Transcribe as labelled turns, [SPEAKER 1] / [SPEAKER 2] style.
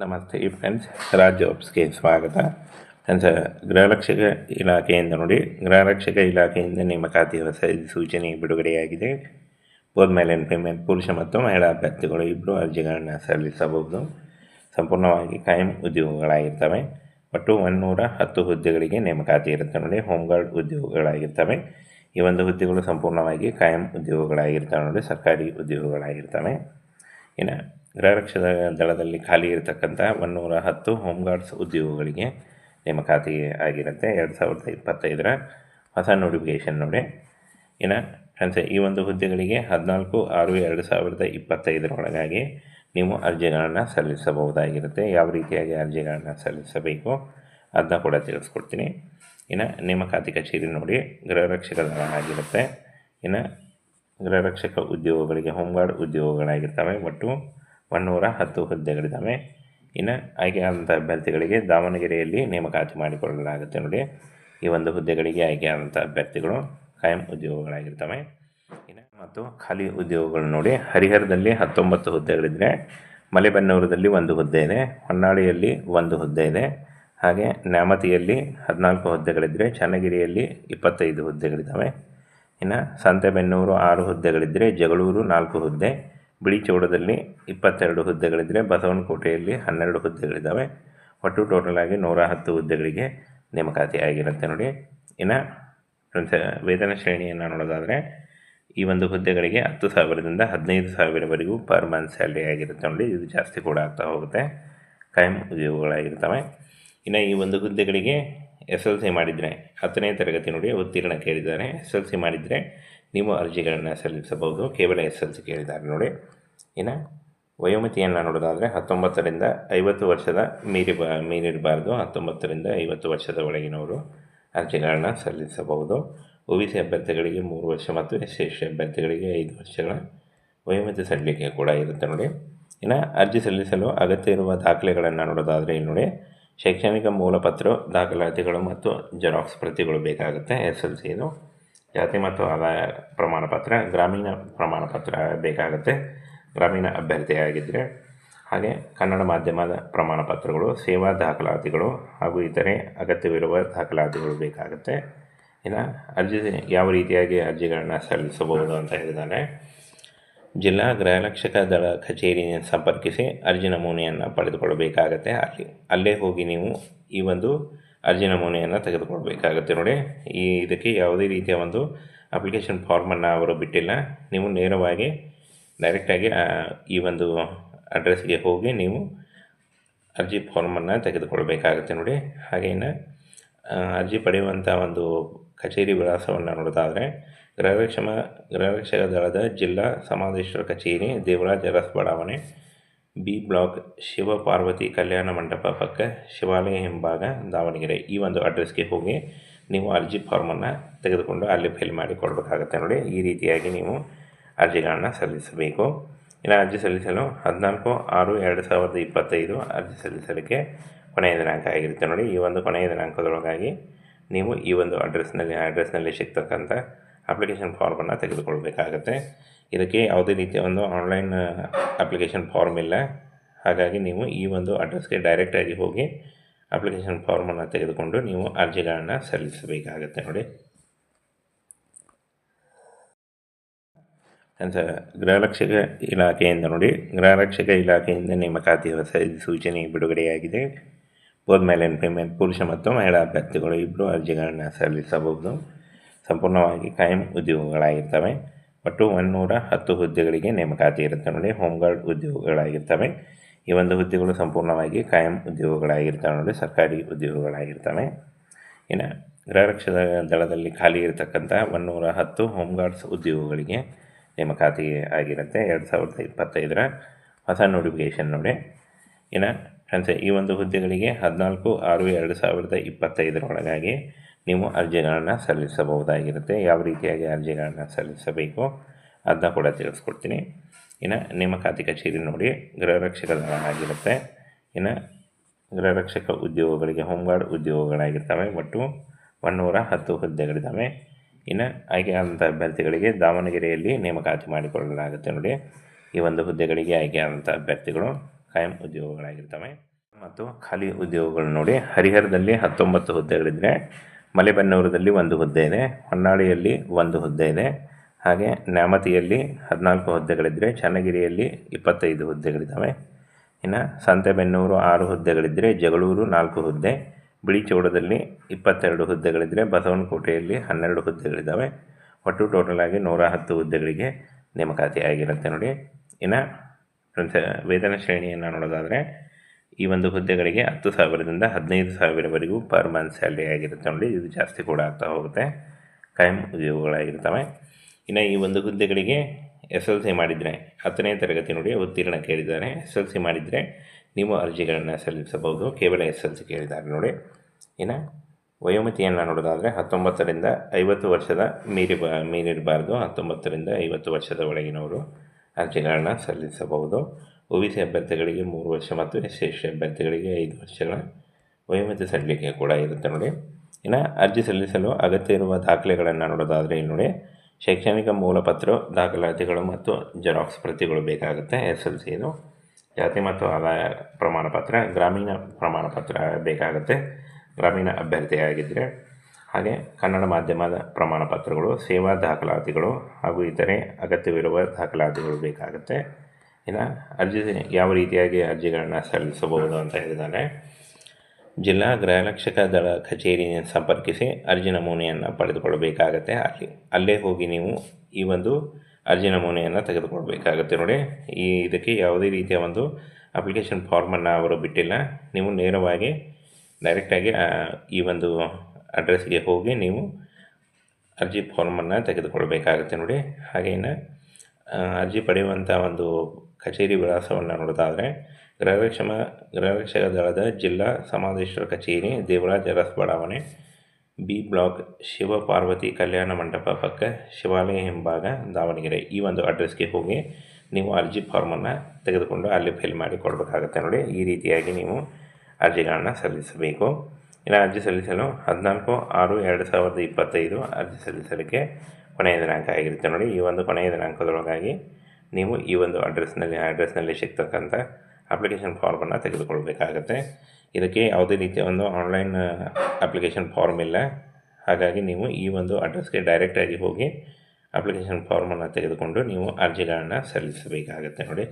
[SPEAKER 1] ನಮಸ್ತೆ ಈ ಫ್ರೆಂಡ್ಸ್ ರಾಜ್ ಜಾಬ್ಸ್ಗೆ ಸ್ವಾಗತ. ಫ್ರೆಂಡ್ಸ್ ಗೃಹರಕ್ಷಕ ಇಲಾಖೆಯಿಂದ ನೋಡಿ ಗೃಹರಕ್ಷಕ ಇಲಾಖೆಯಿಂದ ನೇಮಕಾತಿ ಹೊಸ ಸೂಚನೆ ಬಿಡುಗಡೆಯಾಗಿದೆ. ಹೋದ್ಮೇಲೆ ಪೇಮೆಂಟ್, ಪುರುಷ ಮತ್ತು ಮಹಿಳಾ ಅಭ್ಯರ್ಥಿಗಳು ಇಬ್ಬರು ಅರ್ಜಿಗಳನ್ನು ಸಲ್ಲಿಸಬಹುದು. ಸಂಪೂರ್ಣವಾಗಿ ಕಾಯಂ ಉದ್ಯೋಗಗಳಾಗಿರ್ತವೆ. ಒಟ್ಟು ಒಂದುನೂರ ಹತ್ತು ಹುದ್ದೆಗಳಿಗೆ ನೇಮಕಾತಿ ಇರುತ್ತೆ ನೋಡಿ, ಹೋಮ್ ಗಾರ್ಡ್ ಉದ್ಯೋಗಗಳಾಗಿರ್ತವೆ. ಈ ಒಂದು ಹುದ್ದೆಗಳು ಸಂಪೂರ್ಣವಾಗಿ ಕಾಯಂ ಉದ್ಯೋಗಗಳಾಗಿರ್ತವೆ ನೋಡಿ, ಸರ್ಕಾರಿ ಉದ್ಯೋಗಗಳಾಗಿರ್ತವೆ. ಇನ್ನು ಗೃಹರಕ್ಷಕ ದಳದಲ್ಲಿ ಖಾಲಿ ಇರತಕ್ಕಂಥ ಒನ್ನೂರ ಹತ್ತು ಹೋಮ್ಗಾರ್ಡ್ಸ್ ಉದ್ಯೋಗಗಳಿಗೆ ನೇಮಕಾತಿ ಆಗಿರುತ್ತೆ ಎರಡು ಸಾವಿರದ ಇಪ್ಪತ್ತೈದರ ಹೊಸ ನೋಟಿಫಿಕೇಷನ್ ನೋಡಿ. ಇನ್ನು ಫ್ರೆಂಡ್ಸ್, ಈ ಒಂದು ಹುದ್ದೆಗಳಿಗೆ ಹದಿನಾಲ್ಕು ಆರು ಎರಡು ಸಾವಿರದ ಇಪ್ಪತ್ತೈದರೊಳಗಾಗಿ ನೀವು ಅರ್ಜಿಗಳನ್ನು ಸಲ್ಲಿಸಬಹುದಾಗಿರುತ್ತೆ. ಯಾವ ರೀತಿಯಾಗಿ ಅರ್ಜಿಗಳನ್ನು ಸಲ್ಲಿಸಬೇಕು ಅದನ್ನ ಕೂಡ ತಿಳಿಸ್ಕೊಡ್ತೀನಿ. ಇನ್ನು ನೇಮಕಾತಿ ಕಚೇರಿ ನೋಡಿ ಗೃಹರಕ್ಷಕ ದಳ ಆಗಿರುತ್ತೆ. ಇನ್ನು ಗೃಹರಕ್ಷಕ ಉದ್ಯೋಗಗಳಿಗೆ ಹೋಮ್ಗಾರ್ಡ್ ಉದ್ಯೋಗಗಳಾಗಿರ್ತವೆ. ಒಟ್ಟು ಒಂದುನೂರ ಹತ್ತು ಹುದ್ದೆಗಳಿದ್ದಾವೆ. ಇನ್ನು ಆಯ್ಕೆಯಾದಂಥ ಅಭ್ಯರ್ಥಿಗಳಿಗೆ ದಾವಣಗೆರೆಯಲ್ಲಿ ನೇಮಕಾತಿ ಮಾಡಿಕೊಳ್ಳಲಾಗುತ್ತೆ ನೋಡಿ. ಈ ಒಂದು ಹುದ್ದೆಗಳಿಗೆ ಆಯ್ಕೆಯಾದಂಥ ಅಭ್ಯರ್ಥಿಗಳು ಕಾಯಂ ಉದ್ಯೋಗಗಳಾಗಿರ್ತವೆ. ಇನ್ನು ಮತ್ತು ಖಾಲಿ ಉದ್ಯೋಗಗಳು ನೋಡಿ. ಹರಿಹರದಲ್ಲಿ ಹತ್ತೊಂಬತ್ತು ಹುದ್ದೆಗಳಿದ್ದರೆ ಮಲೆಬೆನ್ನೂರದಲ್ಲಿ ಒಂದು ಹುದ್ದೆ ಇದೆ, ಹೊನ್ನಾಳಿಯಲ್ಲಿ ಒಂದು ಹುದ್ದೆ ಇದೆ. ಹಾಗೆ ನ್ಯಾಮತಿಯಲ್ಲಿ ಹದಿನಾಲ್ಕು ಹುದ್ದೆಗಳಿದ್ದರೆ ಚನ್ನಗಿರಿಯಲ್ಲಿ ಇಪ್ಪತ್ತೈದು ಹುದ್ದೆಗಳಿದ್ದಾವೆ. ಇನ್ನು ಸಂತೆಬೆನ್ನೂರು ಆರು ಹುದ್ದೆಗಳಿದ್ದರೆ ಜಗಳೂರು ನಾಲ್ಕು ಹುದ್ದೆ. ಬಿಳಿಚೌಡದಲ್ಲಿ ಇಪ್ಪತ್ತೆರಡು ಹುದ್ದೆಗಳಿದ್ದರೆ ಬಸವನಕೋಟೆಯಲ್ಲಿ ಹನ್ನೆರಡು ಹುದ್ದೆಗಳಿದ್ದಾವೆ. ಒಟ್ಟು ಟೋಟಲ್ ಆಗಿ ನೂರ ಹತ್ತು ಹುದ್ದೆಗಳಿಗೆ ನೇಮಕಾತಿ ಆಗಿರುತ್ತೆ ನೋಡಿ. ಇನ್ನು ವೇತನ ಶ್ರೇಣಿಯನ್ನು ನೋಡೋದಾದರೆ ಈ ಒಂದು ಹುದ್ದೆಗಳಿಗೆ ಹತ್ತು ಸಾವಿರದಿಂದ ಹದಿನೈದು ಸಾವಿರವರೆಗೂ ಪರ್ ಮಂತ್ ಸ್ಯಾಲ್ರಿ ಆಗಿರುತ್ತೆ ನೋಡಿ. ಇದು ಜಾಸ್ತಿ ಕೂಡ ಆಗ್ತಾ ಹೋಗುತ್ತೆ. ಕಾಯಂ ಉದ್ಯೋಗಗಳಾಗಿರ್ತವೆ. ಇನ್ನು ಈ ಒಂದು ಹುದ್ದೆಗಳಿಗೆ ಎಸ್ ಎಲ್ ಸಿ ಮಾಡಿದರೆ ಹತ್ತನೇ ತರಗತಿ ನೋಡಿ, ಉತ್ತೀರ್ಣ ಕೇಳಿದ್ದಾರೆ. ಎಸ್ ಎಲ್ ಸಿ ಮಾಡಿದರೆ ನೀವು ಅರ್ಜಿಗಳನ್ನು ಸಲ್ಲಿಸಬಹುದು. ಕೇವಲ ಎಸ್ ಎಲ್ ಸಿ ಕೇಳಿದ್ದಾರೆ ನೋಡಿ. ಇನ್ನು ವಯೋಮಿತಿಯನ್ನು ನೋಡೋದಾದರೆ ಹತ್ತೊಂಬತ್ತರಿಂದ ಐವತ್ತು ವರ್ಷದ ಮೀರಿ ಮೀರಿರಬಾರ್ದು. ಹತ್ತೊಂಬತ್ತರಿಂದ ಐವತ್ತು ವರ್ಷದ ಒಳಗಿನವರು ಅರ್ಜಿಗಳನ್ನು ಸಲ್ಲಿಸಬಹುದು. ಒ ಬಿ ಸಿ ಅಭ್ಯರ್ಥಿಗಳಿಗೆ ಮೂರು ವರ್ಷ ಮತ್ತು ಎಸ್ ಸಿ ಎಸ್ ಟಿ ಅಭ್ಯರ್ಥಿಗಳಿಗೆ ಐದು ವರ್ಷಗಳ ವಯೋಮಿತಿ ಸಲ್ಲಿಕೆ ಕೂಡ ಇರುತ್ತೆ ನೋಡಿ. ಇನ್ನು ಅರ್ಜಿ ಸಲ್ಲಿಸಲು ಅಗತ್ಯ ಇರುವ ದಾಖಲೆಗಳನ್ನು ನೋಡೋದಾದರೆ ಇಲ್ಲಿ ನೋಡಿ. ಶೈಕ್ಷಣಿಕ ಮೂಲಪತ್ರ, ದಾಖಲಾತಿಗಳು ಮತ್ತು ಜೆರಾಕ್ಸ್ ಪ್ರತಿಗಳು ಬೇಕಾಗುತ್ತೆ ಎಸ್ ಎಲ್ ಸಿದು ಜಾತಿ ಮತ್ತು ಆದಾಯ ಪ್ರಮಾಣ ಪತ್ರ ಗ್ರಾಮೀಣ ಪ್ರಮಾಣ ಪತ್ರ ಬೇಕಾಗುತ್ತೆ. ಗ್ರಾಮೀಣ ಅಭ್ಯರ್ಥಿಯಾಗಿದ್ದರೆ ಹಾಗೆ ಕನ್ನಡ ಮಾಧ್ಯಮದ ಪ್ರಮಾಣ ಪತ್ರಗಳು ಸೇವಾ ದಾಖಲಾತಿಗಳು ಹಾಗೂ ಇತರೆ ಅಗತ್ಯವಿರುವ ದಾಖಲಾತಿಗಳು ಬೇಕಾಗುತ್ತೆ. ಇನ್ನು ಅರ್ಜಿ ಯಾವ ರೀತಿಯಾಗಿ ಅರ್ಜಿಗಳನ್ನು ಸಲ್ಲಿಸಬಹುದು ಅಂತ ಹೇಳಿದರೆ, ಜಿಲ್ಲಾ ಗೃಹರಕ್ಷಕ ದಳ ಕಚೇರಿಯನ್ನು ಸಂಪರ್ಕಿಸಿ ಅರ್ಜಿ ನಮೂನೆಯನ್ನು ಪಡೆದುಕೊಳ್ಳಬೇಕಾಗತ್ತೆ. ಅಲ್ಲಿ, ಅಲ್ಲೇ ಹೋಗಿ ನೀವು ಈ ಒಂದು ಅರ್ಜಿ ನಮೂನೆಯನ್ನು ತೆಗೆದುಕೊಳ್ಬೇಕಾಗತ್ತೆ ನೋಡಿ. ಈ ಇದಕ್ಕೆ ಯಾವುದೇ ರೀತಿಯ ಒಂದು ಅಪ್ಲಿಕೇಶನ್ ಫಾರ್ಮನ್ನು ಅವರು ಬಿಟ್ಟಿಲ್ಲ. ನೀವು ನೇರವಾಗಿ ಡೈರೆಕ್ಟಾಗಿ ಈ ಒಂದು ಅಡ್ರೆಸ್ಗೆ ಹೋಗಿ ನೀವು ಅರ್ಜಿ ಫಾರ್ಮನ್ನು ತೆಗೆದುಕೊಳ್ಬೇಕಾಗುತ್ತೆ ನೋಡಿ. ಹಾಗೆಯೇ ಅರ್ಜಿ ಪಡೆಯುವಂಥ ಒಂದು ಕಚೇರಿ ವಿಳಾಸವನ್ನು ನೋಡೋದಾದರೆ ಗೃಹರಕ್ಷಮ ಗೃಹರಕ್ಷಕ ದಳದ ಜಿಲ್ಲಾ ಸಮಾದೇಶ್ವರ ಕಚೇರಿ, ದೇವರಾಜ ಅರಸ್ ಬಡಾವಣೆ ಬಿ ಬ್ಲಾಕ್ ಶಿವ ಪಾರ್ವತಿ ಕಲ್ಯಾಣ ಮಂಟಪ ಪಕ್ಕ ಶಿವಾಲಯ ಹಿಂಭಾಗ ದಾವಣಗೆರೆ. ಈ ಒಂದು ಅಡ್ರೆಸ್ಗೆ ಹೋಗಿ ನೀವು ಅರ್ಜಿ ಫಾರ್ಮನ್ನು ತೆಗೆದುಕೊಂಡು ಅಲ್ಲಿ ಫಿಲ್ ಮಾಡಿ ಕೊಡಬೇಕಾಗತ್ತೆ ನೋಡಿ. ಈ ರೀತಿಯಾಗಿ ನೀವು ಅರ್ಜಿಗಳನ್ನು ಸಲ್ಲಿಸಬೇಕು. ಇನ್ನು ಅರ್ಜಿ ಸಲ್ಲಿಸಲು ಹದಿನಾಲ್ಕು ಆರು ಎರಡು ಸಾವಿರದ ಇಪ್ಪತ್ತೈದು ಅರ್ಜಿ ಸಲ್ಲಿಸಲಿಕ್ಕೆ ಕೊನೆಯ ದಿನಾಂಕ ಆಗಿರುತ್ತೆ ನೋಡಿ. ಈ ಒಂದು ಕೊನೆಯ ದಿನಾಂಕದೊಳಗಾಗಿ ನೀವು ಈ ಒಂದು ಅಡ್ರೆಸ್ನಲ್ಲಿ ಅಡ್ರೆಸ್ನಲ್ಲಿ ಸಿಗ್ತಕ್ಕಂಥ ಅಪ್ಲಿಕೇಶನ್ ಫಾರ್ಮನ್ನು ತೆಗೆದುಕೊಳ್ಬೇಕಾಗತ್ತೆ. ಇದಕ್ಕೆ ಯಾವುದೇ ರೀತಿಯ ಒಂದು ಆನ್ಲೈನ್ ಅಪ್ಲಿಕೇಶನ್ ಫಾರ್ಮ್ ಇಲ್ಲ. ಹಾಗಾಗಿ ನೀವು ಈ ಒಂದು ಅಡ್ರೆಸ್ಗೆ ಡೈರೆಕ್ಟಾಗಿ ಹೋಗಿ ಅಪ್ಲಿಕೇಶನ್ ಫಾರ್ಮನ್ನು ತೆಗೆದುಕೊಂಡು ನೀವು ಅರ್ಜಿಗಳನ್ನು ಸಲ್ಲಿಸಬೇಕಾಗತ್ತೆ ನೋಡಿ. ಗೃಹರಕ್ಷಕ ಇಲಾಖೆಯಿಂದ ನೋಡಿ. ಗೃಹರಕ್ಷಕ ಇಲಾಖೆಯಿಂದ ನೇಮಕಾತಿ ಹೊಸ ಸೂಚನೆ ಬಿಡುಗಡೆಯಾಗಿದೆ. ಹೋದ್ಮೇಲೆ ಪೇಮೆಂಟ್ ಪುರುಷ ಮತ್ತು ಮಹಿಳಾ ಅಭ್ಯರ್ಥಿಗಳು ಇಬ್ಬರು ಅರ್ಜಿಗಳನ್ನು ಸಲ್ಲಿಸಬಹುದು. ಸಂಪೂರ್ಣವಾಗಿ ಕಾಯಂ ಉದ್ಯೋಗಗಳಾಗಿರ್ತವೆ. ಒಟ್ಟು ಒಂದುನೂರ ಹತ್ತು ಹುದ್ದೆಗಳಿಗೆ ನೇಮಕಾತಿ ಇರುತ್ತೆ ನೋಡಿ. ಹೋಮ್ ಗಾರ್ಡ್ ಉದ್ಯೋಗಗಳಾಗಿರ್ತವೆ. ಈ ಒಂದು ಹುದ್ದೆಗಳು ಸಂಪೂರ್ಣವಾಗಿ ಕಾಯಂ ಉದ್ಯೋಗಗಳಾಗಿರ್ತವೆ ನೋಡಿ. ಸರ್ಕಾರಿ ಉದ್ಯೋಗಗಳಾಗಿರ್ತವೆ. ಇನ್ನು ಗೃಹರಕ್ಷಕ ದಳದಲ್ಲಿ ಖಾಲಿ ಇರತಕ್ಕಂಥ ಒಂದೂರ ಹತ್ತು ಹೋಮ್ಗಾರ್ಡ್ಸ್ ಉದ್ಯೋಗಗಳಿಗೆ ನೇಮಕಾತಿ ಆಗಿರುತ್ತೆ. ಎರಡು ಸಾವಿರದ ಇಪ್ಪತ್ತೈದರ ಹೊಸ ನೋಟಿಫಿಕೇಷನ್ ನೋಡಿ. ಇನ್ನು ಫ್ರೆಂಡ್ಸ್, ಈ ಒಂದು ಹುದ್ದೆಗಳಿಗೆ ಹದಿನಾಲ್ಕು ಆರು ಎರಡು ಸಾವಿರದ ಇಪ್ಪತ್ತೈದರೊಳಗಾಗಿ ನೀವು ಅರ್ಜಿಗಳನ್ನು ಸಲ್ಲಿಸಬಹುದಾಗಿರುತ್ತೆ. ಯಾವ ರೀತಿಯಾಗಿ ಅರ್ಜಿಗಳನ್ನು ಸಲ್ಲಿಸಬೇಕು ಅದನ್ನ ಕೂಡ ತಿಳಿಸ್ಕೊಡ್ತೀನಿ. ಇನ್ನು ನೇಮಕಾತಿ ಕಚೇರಿ ನೋಡಿ ಗೃಹರಕ್ಷಕ ಆಗಿರುತ್ತೆ. ಇನ್ನು ಗೃಹರಕ್ಷಕ ಉದ್ಯೋಗಗಳಿಗೆ, ಹೋಮ್ಗಾರ್ಡ್ ಉದ್ಯೋಗಗಳಾಗಿರ್ತವೆ. ಒಟ್ಟು ಒನ್ನೂರ ಹತ್ತು ಹುದ್ದೆಗಳಿದ್ದಾವೆ. ಇನ್ನು ಆಯ್ಕೆಯಾದಂಥ ಅಭ್ಯರ್ಥಿಗಳಿಗೆ ದಾವಣಗೆರೆಯಲ್ಲಿ ನೇಮಕಾತಿ ಮಾಡಿಕೊಳ್ಳಲಾಗುತ್ತೆ ನೋಡಿ. ಈ ಒಂದು ಹುದ್ದೆಗಳಿಗೆ ಆಯ್ಕೆಯಾದಂಥ ಅಭ್ಯರ್ಥಿಗಳು ಕಾಯಂ ಉದ್ಯೋಗಗಳಾಗಿರ್ತವೆ. ಮತ್ತು ಖಾಲಿ ಉದ್ಯೋಗಗಳು ನೋಡಿ, ಹರಿಹರದಲ್ಲಿ ಹತ್ತೊಂಬತ್ತು ಹುದ್ದೆಗಳಿದ್ದರೆ ಮಲೆಬೆನ್ನೂರದಲ್ಲಿ ಒಂದು ಹುದ್ದೆ ಇದೆ. ಹೊನ್ನಾಳಿಯಲ್ಲಿ ಒಂದು ಹುದ್ದೆ ಇದೆ. ಹಾಗೆ ನ್ಯಾಮತಿಯಲ್ಲಿ ಹದಿನಾಲ್ಕು ಹುದ್ದೆಗಳಿದ್ದರೆ ಚನ್ನಗಿರಿಯಲ್ಲಿ ಇಪ್ಪತ್ತೈದು ಹುದ್ದೆಗಳಿದ್ದಾವೆ ಇನ್ನು ಸಂತೆಬೆನ್ನೂರು ಆರು ಹುದ್ದೆಗಳಿದ್ದರೆ ಜಗಳೂರು ನಾಲ್ಕು ಹುದ್ದೆ. ಬಿಳಿಚೌಡದಲ್ಲಿ ಇಪ್ಪತ್ತೆರಡು ಹುದ್ದೆಗಳಿದ್ದರೆ ಬಸವನಕೋಟೆಯಲ್ಲಿ ಹನ್ನೆರಡು ಹುದ್ದೆಗಳಿದ್ದಾವೆ ಒಟ್ಟು ಟೋಟಲ್ ಆಗಿ ನೂರ ಹತ್ತು ಹುದ್ದೆಗಳಿಗೆ ನೇಮಕಾತಿ ಆಗಿರುತ್ತೆ ನೋಡಿ. ಇನ್ನು ವೇತನ ಶ್ರೇಣಿಯನ್ನು ನೋಡೋದಾದರೆ ಈ ಒಂದು ಹುದ್ದೆಗಳಿಗೆ ಹತ್ತು ಸಾವಿರದಿಂದ ಹದಿನೈದು ಸಾವಿರವರೆಗೂ ಪರ್ ಮಂತ್ ಸ್ಯಾಲ್ರಿ ಆಗಿರುತ್ತೆ ನೋಡಿ, ಇದು ಜಾಸ್ತಿ ಕೂಡ ಆಗ್ತಾ ಹೋಗುತ್ತೆ. ಕಾಯಂ ಉದ್ಯೋಗಗಳಾಗಿರ್ತವೆ. ಇನ್ನು ಈ ಒಂದು ಹುದ್ದೆಗಳಿಗೆ ಎಸ್ ಎಲ್ ಸಿ ಮಾಡಿದರೆ, ಹತ್ತನೇ ತರಗತಿ ನೋಡಿ ಉತ್ತೀರ್ಣ ಕೇಳಿದ್ದಾರೆ. ಎಸ್ ಎಲ್ ಸಿ ಮಾಡಿದರೆ ನೀವು ಅರ್ಜಿಗಳನ್ನು ಸಲ್ಲಿಸಬಹುದು. ಕೇವಲ ಎಸ್ ಎಲ್ ಸಿ ಕೇಳಿದ್ದಾರೆ ನೋಡಿ. ಇನ್ನು ವಯೋಮಿತಿಯನ್ನು ನೋಡೋದಾದರೆ ಹತ್ತೊಂಬತ್ತರಿಂದ ಐವತ್ತು ವರ್ಷದ ಮೀರಿ ಮೀರಿರಬಾರ್ದು. ಹತ್ತೊಂಬತ್ತರಿಂದ ಐವತ್ತು ವರ್ಷದ ಒಳಗಿನವರು ಅರ್ಜಿಗಳನ್ನು ಸಲ್ಲಿಸಬಹುದು. ಒ ಸಿ ಅಭ್ಯರ್ಥಿಗಳಿಗೆ ಮೂರು ವರ್ಷ ಮತ್ತು ಎಸ್ ಸಿ ಎಸ್ ಟಿ ಅಭ್ಯರ್ಥಿಗಳಿಗೆ ಐದು ವರ್ಷಗಳ ವಯೋಮಿತಿ ಸಲ್ಲಿಕೆ ಕೂಡ ಇರುತ್ತೆ ನೋಡಿ. ಇನ್ನು ಅರ್ಜಿ ಸಲ್ಲಿಸಲು ಅಗತ್ಯ ಇರುವ ದಾಖಲೆಗಳನ್ನು ನೋಡೋದಾದರೆ ಇಲ್ಲಿ ನೋಡಿ. ಶೈಕ್ಷಣಿಕ ಮೂಲಪತ್ರ, ದಾಖಲಾತಿಗಳು ಮತ್ತು ಜೆರಾಕ್ಸ್ ಪ್ರತಿಗಳು ಬೇಕಾಗುತ್ತೆ. ಎಸ್ ಎಲ್ ಸಿದು ಜಾತಿ ಮತ್ತು ಆದಾಯ ಪ್ರಮಾಣಪತ್ರ, ಗ್ರಾಮೀಣ ಪ್ರಮಾಣಪತ್ರ ಬೇಕಾಗುತ್ತೆ. ಗ್ರಾಮೀಣ ಅಭ್ಯರ್ಥಿಯಾಗಿದ್ದರೆ ಹಾಗೆ ಕನ್ನಡ ಮಾಧ್ಯಮದ ಪ್ರಮಾಣಪತ್ರಗಳು, ಸೇವಾ ದಾಖಲಾತಿಗಳು ಹಾಗೂ ಇತರೆ ಅಗತ್ಯವಿರುವ ದಾಖಲಾತಿಗಳು ಬೇಕಾಗುತ್ತೆ. ಇನ್ನು ಅರ್ಜಿ ಯಾವ ರೀತಿಯಾಗಿ ಅರ್ಜಿಗಳನ್ನು ಸಲ್ಲಿಸಬಹುದು ಅಂತ ಹೇಳಿದ್ದಾರೆ ಜಿಲ್ಲಾ ಗೃಹರಕ್ಷಕ ದಳ ಕಚೇರಿಯನ್ನು ಸಂಪರ್ಕಿಸಿ ಅರ್ಜಿ ನಮೂನೆಯನ್ನು ಪಡೆದುಕೊಳ್ಳಬೇಕಾಗತ್ತೆ. ಅಲ್ಲಿ, ಅಲ್ಲೇ ಹೋಗಿ ನೀವು ಈ ಒಂದು ಅರ್ಜಿ ನಮೂನೆಯನ್ನು ತೆಗೆದುಕೊಳ್ಬೇಕಾಗತ್ತೆ ನೋಡಿ. ಈ ಇದಕ್ಕೆ ಯಾವುದೇ ರೀತಿಯ ಒಂದು ಅಪ್ಲಿಕೇಶನ್ ಫಾರ್ಮನ್ನು ಅವರು ಬಿಟ್ಟಿಲ್ಲ. ನೀವು ನೇರವಾಗಿ ಡೈರೆಕ್ಟಾಗಿ ಈ ಒಂದು ಅಡ್ರೆಸ್ಗೆ ಹೋಗಿ ನೀವು ಅರ್ಜಿ ಫಾರ್ಮನ್ನು ತೆಗೆದುಕೊಳ್ಬೇಕಾಗುತ್ತೆ ನೋಡಿ. ಹಾಗೇನು ಅರ್ಜಿ ಪಡೆಯುವಂಥ ಒಂದು ಕಚೇರಿ ವಿಳಾಸವನ್ನು ನೋಡೋದಾದರೆ ಗೃಹರಕ್ಷಮ ಗೃಹರಕ್ಷಕ ದಳದ ಜಿಲ್ಲಾ ಸಮಾದೇಶ್ವರ ಕಚೇರಿ, ದೇವರಾಜ ಅರಸ್ ಬಡಾವಣೆ, ಬಿ ಬ್ಲಾಕ್ ಶಿವಪಾರ್ವತಿ ಕಲ್ಯಾಣ ಮಂಟಪ ಪಕ್ಕ ಶಿವಾಲಯ ಹಿಂಭಾಗ ದಾವಣಗೆರೆ. ಈ ಒಂದು ಅಡ್ರೆಸ್ಗೆ ಹೋಗಿ ನೀವು ಅರ್ಜಿ ಫಾರ್ಮನ್ನು ತೆಗೆದುಕೊಂಡು ಅಲ್ಲಿ ಫಿಲ್ ಮಾಡಿ ಕೊಡಬೇಕಾಗುತ್ತೆ ನೋಡಿ. ಈ ರೀತಿಯಾಗಿ ನೀವು ಅರ್ಜಿಗಳನ್ನು ಸಲ್ಲಿಸಬೇಕು. ಇನ್ನು ಅರ್ಜಿ ಸಲ್ಲಿಸಲು ಹದಿನಾಲ್ಕು ಆರು ಎರಡು ಸಾವಿರದ ಇಪ್ಪತ್ತೈದು ಅರ್ಜಿ ಸಲ್ಲಿಸಲಿಕ್ಕೆ ಕೊನೆಯ ದಿನಾಂಕ ಆಗಿರುತ್ತೆ ನೋಡಿ. ಈ ಒಂದು ಕೊನೆಯ ದಿನಾಂಕದೊಳಗಾಗಿ ನೀವು ಈ ಒಂದು ಅಡ್ರೆಸ್ನಲ್ಲಿ ಅಡ್ರೆಸ್ನಲ್ಲಿ ಸಿಗ್ತಕ್ಕಂಥ ಅಪ್ಲಿಕೇಶನ್ ಫಾರ್ಮನ್ನು ತೆಗೆದುಕೊಳ್ಬೇಕಾಗತ್ತೆ. ಇದಕ್ಕೆ ಯಾವುದೇ ರೀತಿಯ ಒಂದು ಆನ್ಲೈನ್ ಅಪ್ಲಿಕೇಶನ್ ಫಾರ್ಮ್ ಇಲ್ಲ. ಹಾಗಾಗಿ ನೀವು ಈ ಒಂದು ಅಡ್ರೆಸ್ಗೆ ಡೈರೆಕ್ಟಾಗಿ ಹೋಗಿ ಅಪ್ಲಿಕೇಶನ್ ಫಾರ್ಮನ್ನು ತೆಗೆದುಕೊಂಡು ನೀವು ಅರ್ಜಿಗಳನ್ನು ಸಲ್ಲಿಸಬೇಕಾಗತ್ತೆ ನೋಡಿ.